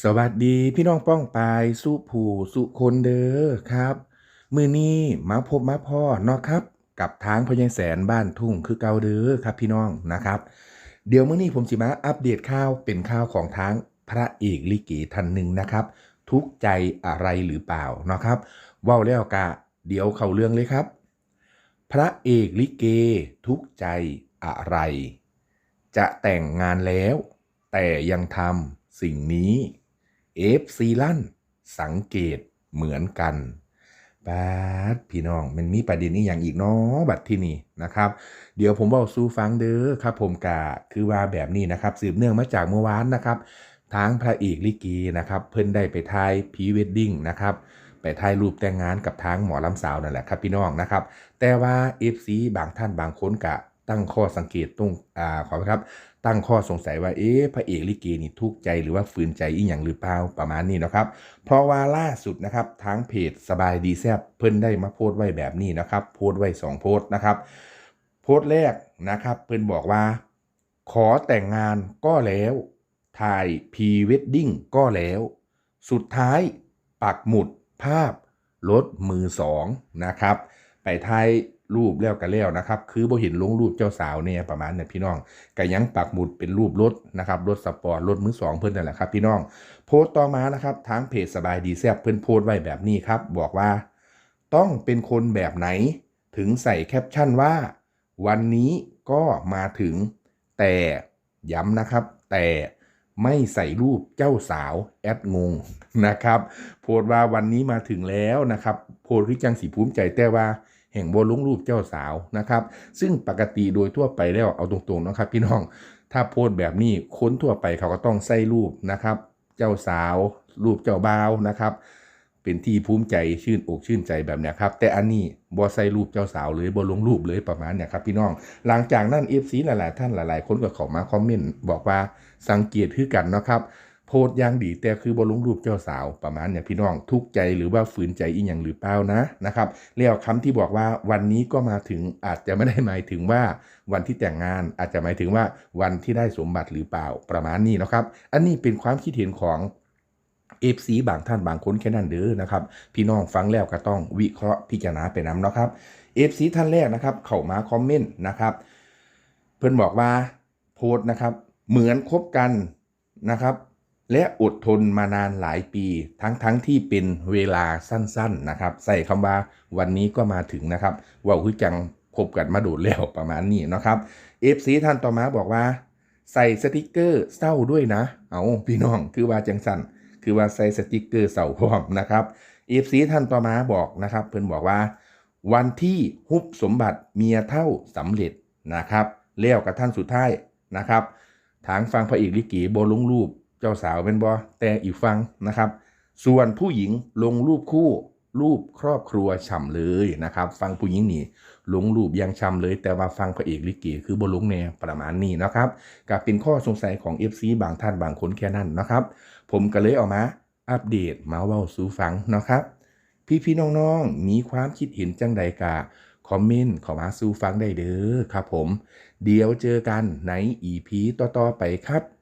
สวัสดีพี่น้องป้องปายสุผูสุคนเด้อครับ มือนี้มาพบมาพ่อเนาะครับ กับทางพญายแสนบ้านทุ่งคือเกาเด้อครับพี่น้องนะครับ เดี๋ยวมื้อนี้ผมสิมาอัปเดตข่าวเป็นข่าวของทางพระเอกลิเกท่านหนึ่งนะครับ ทุกใจอะไรหรือเปล่าเนาะครับว้าแล้วกะเดี๋ยวเข้าเรื่องเลยครับ พระเอกลิเกทุกใจอะไร จะแต่งงานแล้ว แต่ยังทำสิ่งนี้ เอฟซีลั่น สังเกตเหมือนกันบาดพี่น้องมันมีประเด็นนี้อย่างอีกเนาะบัดที่นี่นะครับ เดี๋ยวผมบอกสู้ฟังเด้อครับ ผมกะคือว่าแบบนี้นะครับ สืบเนื่องมาจากเมื่อวานนะครับทางพระเอกลิเกีนะครับ เพิ่นได้ไปถ่ายพีเวดดิ้งนะครับไปถ่ายรูปแต่งงานกับทางหมอลำสาวนั่นแหละครับพี่น้องนะครับ แต่ว่า FC บางท่านบางคนกะ ตั้งข้อสังเกตตรงอ่าขอครับ ตั้งข้อสงสัยว่าเอ๊ะพระเอกลิเกนี่ทุกใจหรือว่าฝืนใจอีหยังหรือเปล่าประมาณนี้นะครับ เพราะว่าล่าสุดนะครับทางเพจสบายดีแซบเพิ่นได้มาโพสต์ไว้แบบนี้นะครับ โพสต์ไว้สองโพสต์นะครับ โพสต์แรกนะครับ เพิ่นบอกว่า ขอแต่งงานก็แล้ว ถ่ายพรีเวดดิ้งก็แล้ว สุดท้ายปักหมุดภาพรถมือสองนะครับ ไปถ่าย รูปแล้วกันแล้วนะครับ คือบ่เห็นลงรูปเจ้าสาวเนี่ยประมาณเนี่ยพี่น้องก็ยังปักหมุดเป็นรูปรถนะครับรถสปอร์ตรถมือสองเพิ่อนนั่นแหละครับ พี่น้องโพสต์ต่อมานะครับทางเพจสบายดีแซบเพิ่อนโพสต์ไว้แบบนี้ครับ บอกว่า ต้องเป็นคนแบบไหน ถึงใส่แคปชั่นว่า วันนี้ก็มาถึง แต่ย้ำนะครับ แต่ไม่ใส่รูปเจ้าสาวแอดงงนะครับ โพสต์ว่าวันนี้มาถึงแล้วนะครับ โพสต์ที่จังสีภูมิใจแต่ว่า แห่งบนลงรูปเจ้าสาวนะครับ ซึ่งปกติโดยทั่วไปแล้วเอาตรงๆนะครับ พี่น้องถ้าโพสต์แบบนี้คนทั่วไปเขาก็ต้องใส่รูปนะครับ เจ้าสาว รูปเจ้าบ่าวนะครับเป็นที่ภูมิใจชื่นอกชื่นใจแบบเนี้ยครับ แต่อันนี้บ่ใส่รูปเจ้าสาวเลยบ่ลงรูปเลยประมาณเนี้ยครับพี่น้อง หลังจากนั้น FC หลาย ๆ ท่านหลาย ๆ คนก็เข้ามาคอมเมนต์บอกว่าสังเกตคือกันนะครับ โพสต์อย่างดีแต่คือบ่ลงรูปเจ้าสาวประมาณเนี่ยพี่น้องทุกใจหรือว่าฝืนใจอีหยังหรือเปล่านะนะครับแล้วคำที่บอกว่าวันนี้ก็มาถึงอาจจะไม่ได้หมายถึงว่าวันที่แต่งงานอาจจะหมายถึงว่าวันที่ได้สมบัติหรือเปล่าประมาณนี้นะครับ อันนี้เป็นความคิดเห็นของเอฟซีบางท่านบางคนแค่นั้นเด้อนะครับพี่น้องฟังแล้วก็ต้องวิเคราะห์พิจารณาไปนำนะครับเอฟซีท่านแรกนะครับ เข้ามาคอมเมนต์นะครับเพื่อนบอกว่าโพสต์นะครับ เหมือนคบกันนะครับ และอดทนมานานหลายปี ทั้งทั้งที่เป็นเวลาสั้นๆนะครับ ใส่คำว่าวันนี้ก็มาถึงนะครับว่าคือจังคบกันมาโดดแล้วประมาณนี้นะครับเอฟซีท่านต่อมาบอกว่า ใส่สติกเกอร์เศร้าด้วยนะ เอาพี่น้องคือว่าจังสันคือว่าใส่สติกเกอร์เศร้าพร้อมนะครับเอฟซีท่านต่อมาบอกนะครับเพิ่อนบอกว่า วันที่ฮุบสมบัติเมียเท่าสำเร็จนะครับแล้วกับท่านสุดท้ายนะครับ ทางฟังพระเอกลิเกบลงรูป เจ้าสาวเป็นบอแต่อีกฟังนะครับ ส่วนผู้หญิงลงรูปคู่ รูปครอบครัวฉ่ำเลยนะครับ ฟังผู้หญิงนี่ลงรูปยังฉ่ำเลย แต่ว่าฟังพระเอกลิเกคือบลงแนวประมาณนี้นะครับกับเป็นข้อสงสัยของ FC บางท่านบางคนแค่นั้นนะครับ ผมก็เลยเอามาอัปเดตมาเว้าสู่ฟังนะครับ พี่ๆน้องๆมีความคิดเห็นจังใดกะคอมเมนต์เข้ามาสู่ฟังได้เด้อครับผม เดี๋ยวเจอกันใน EP ต่อๆไปครับ